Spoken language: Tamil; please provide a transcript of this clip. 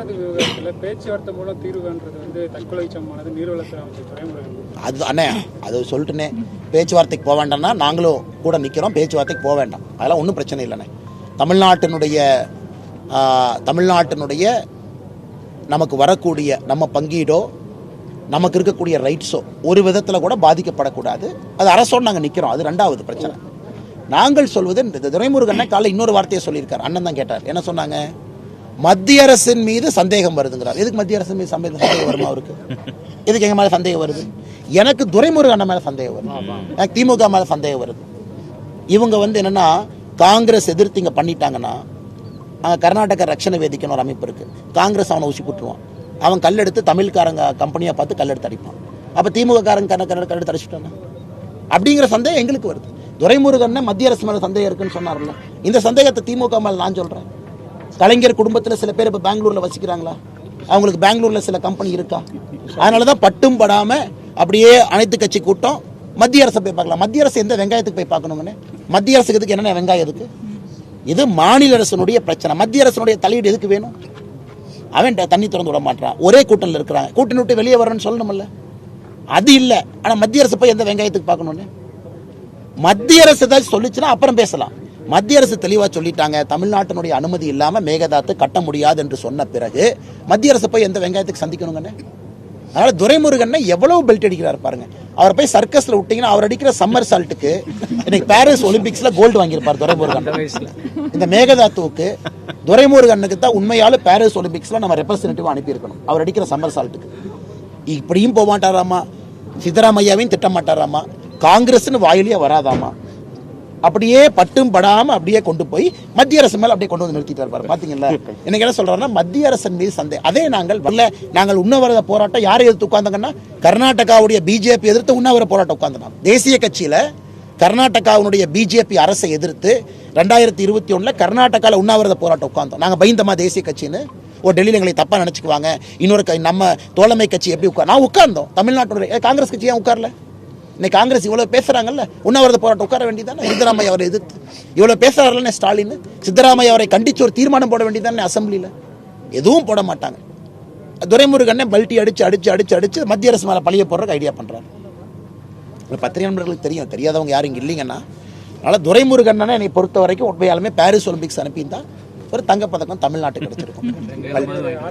மேகதாது விவகாரத்தில் பேச்சுவார்த்தை மூலம் தீர்வுன்றது வந்து தற்கொலை சமமானது நீர்வளத்துறை அமைச்சர் துறைமுருகன் அது அண்ணே அது சொல்லிட்டுனே. பேச்சுவார்த்தைக்கு போக வேண்டாம்னா நாங்களும் கூட நிற்கிறோம் பேச்சுவார்த்தைக்கு போக வேண்டாம். அதெல்லாம் ஒன்றும் பிரச்சனை இல்லைண்ணே. தமிழ்நாட்டினுடைய தமிழ்நாட்டினுடைய நமக்கு வரக்கூடிய நம்ம பங்கீடோ நமக்கு இருக்கக்கூடிய ரைட்ஸோ ஒரு விதத்தில் கூட பாதிக்கப்படக்கூடாது. அது அரசோடு நாங்கள் நிற்கிறோம் அது ரெண்டாவது பிரச்சனை. நாங்கள் சொல்வது இந்த துரைமுருகண்ணே காலைல இன்னொரு வார்த்தையை சொல்லியிருக்கார். அண்ணன் தான் கேட்டார். என்ன சொன்னாங்க? மத்திய அரசின் மீது சந்தேகம் வருதுங்கிறார். எதுக்கு மத்திய அரசின் மீது சந்தேகம் சந்தேகம் வருமா அவருக்கு? எதுக்கு எங்க மேலே சந்தேகம் வருது? எனக்கு துரைமுருகன் அண்ணன் சந்தேகம் வருது. எனக்கு திமுக மேலே சந்தேகம் வருது. இவங்க வந்து என்னன்னா காங்கிரஸ் எதிர்த்து இங்கே பண்ணிட்டாங்கன்னா அங்கே கர்நாடக ரட்சண வேதிக்கன்னு ஒரு அமைப்பு இருக்கு. காங்கிரஸ் அவனை ஊசி போட்டுருவான். அவன் கல்லெடுத்து தமிழ்காரங்க கம்பெனியை பார்த்து கல்லெடுத்து அடிப்பான். அப்போ திமுக காரங்க கண்ண கல்லெடுத்து அடிச்சுட்டானா அப்படிங்கிற சந்தேகம் எங்களுக்கு வருது. துரைமுருகன் மத்திய அரசு மேலே சந்தேகம் இருக்குன்னு சொன்னார்ல. இந்த சந்தேகத்தை திமுக மேலே நான் சொல்கிறேன் கலைஞர் குடும்பத்தில் சில பேர் இப்போ பெங்களூரில் வசிக்கிறாங்களா? அவங்களுக்கு பெங்களூரில் சில கம்பெனி இருக்கா? அதனாலதான் பட்டும் படாமல் அப்படியே அனைத்து கட்சி கூட்டம் மத்திய அரசை போய் பார்க்கலாம். மத்திய அரசு எந்த வெங்காயத்துக்கு போய் பார்க்கணுங்கன்னு மத்திய அரசுக்கு எதுக்கு? என்னென்ன வெங்காயம் இருக்குது இது மாநில அரசனுடைய பிரச்சனை. மத்திய அரசனுடைய தலையீடு எதுக்கு வேணும்? அவன் தண்ணி திறந்து விட மாட்டான். ஒரே கூட்டணியில் இருக்கிறாங்க கூட்டணி விட்டு வெளியே வரணும்னு சொல்லணும்ல. அது இல்லை. ஆனால் மத்திய அரசு போய் எந்த வெங்காயத்துக்கு பார்க்கணும்னு? மத்திய அரசு ஏதாச்சும் சொல்லிச்சுன்னா அப்புறம் பேசலாம். மத்திய அரசு தெளிவாக சொல்லிட்டாங்க தமிழ்நாட்டினுடைய அனுமதி இல்லாம மேகதாத்து கட்ட முடியாது என்று சொன்ன பிறகு மத்திய அரசு போய் எந்த வெங்காயத்துக்கு சந்திக்கணுங்கண்ணே அதனால துரைமுருகன் எவ்வளவு பெல்ட் அடிக்கிறார் பாருங்க. அவர் போய் சர்க்கஸ்ல விட்டீங்கன்னா அவர் அடிக்கிற சம்மர் சால்ட்டுக்கு இன்னைக்கு பாரிஸ் ஒலிம்பிக்ஸ்ல கோல்டு வாங்கியிருப்பார் துரைமுருகன் இந்த மேகதாத்துவுக்கு துரைமுருகனுக்கு தான் உண்மையால பாரிஸ் ஒலிம்பிக்ஸ்ல நம்ம ரெப்ரஸன்டேட்டிவ் அனுப்பியிருக்கணும். அவர் அடிக்கிற சம்மர் சால்ட்டுக்கு இப்படியும் போக மாட்டாராமா சித்தராமையாவையும் திட்ட மாட்டாராமா காங்கிரஸ்னு வாயிலேயே வராதாமா? அப்படியே பட்டும் படாம அப்படியே கொண்டு போய் மத்திய அரசு மேல அப்படியே கொண்டு வந்து நிறுத்திட்டு பாரு பாத்தீங்களா? எனக்கு என்ன சொல்றாருன்னா மத்திய அரசின் மீது சந்தேகம். அதே நாங்கள் வரல. நாங்கள் உண்ணாவிரத போராட்டம் யாரை எதிர்த்து உட்கார்ந்தாங்கன்னா கர்நாடகாவுடைய பிஜேபி எதிர்த்து உண்ணாவிர போராட்டம் உட்கார்ந்தாங்க. தேசிய கட்சியில கர்நாடகாவுடைய பிஜேபி அரசை எதிர்த்து ரெண்டாயிரத்தி இருபத்தி ஒண்ணுல கர்நாடகாவில் உண்ணாவிரத போராட்டம் உட்கார்ந்தோம். நாங்கள் பயந்தமா தேசிய கட்சின்னு? ஒரு டெல்லியில் எங்களை தப்பா நினைச்சுக்குவாங்க. இன்னொரு க- நம்ம தோழமை கட்சி எப்படி உட்கார்? நான் உட்கார்ந்தோம். தமிழ்நாட்டுடைய காங்கிரஸ் கட்சி ஏன் உட்காரல? இன்னைக்கு காங்கிரஸ் இவ்வளவு பேசுறாங்கல்ல உண்ணாவிரத போராட்டம் உட்கார வேண்டியதானே சித்தராமையா அவரை எதிர்த்து. இவ்வளோ பேசுறாருல்ல ஸ்டாலின். சித்தராமையா அவரை கண்டித்து ஒரு தீர்மானம் போட வேண்டியதானே அசம்பிளியில்? எதுவும் போட மாட்டாங்க. துரைமுருகனே பல்ட்டி அடிச்சு அடிச்சு அடிச்சு அடிச்சு மத்திய அரசு மேல பழிய போடுறதுக்கு ஐடியா பண்றாரு. பத்திரிகை நண்பர்களுக்கு தெரியும் தெரியாதவங்க யாரும் இங்கே இல்லைங்கன்னா அதனால் துரைமுருகன் என்னை பொறுத்த வரைக்கும் உண்மையாலுமே பாரிஸ் ஒலிம்பிக்ஸ் அனுப்பியிருந்தால் ஒரு தங்கப்பதக்கம் தமிழ்நாட்டுக்கு கிடைச்சிருக்கும்.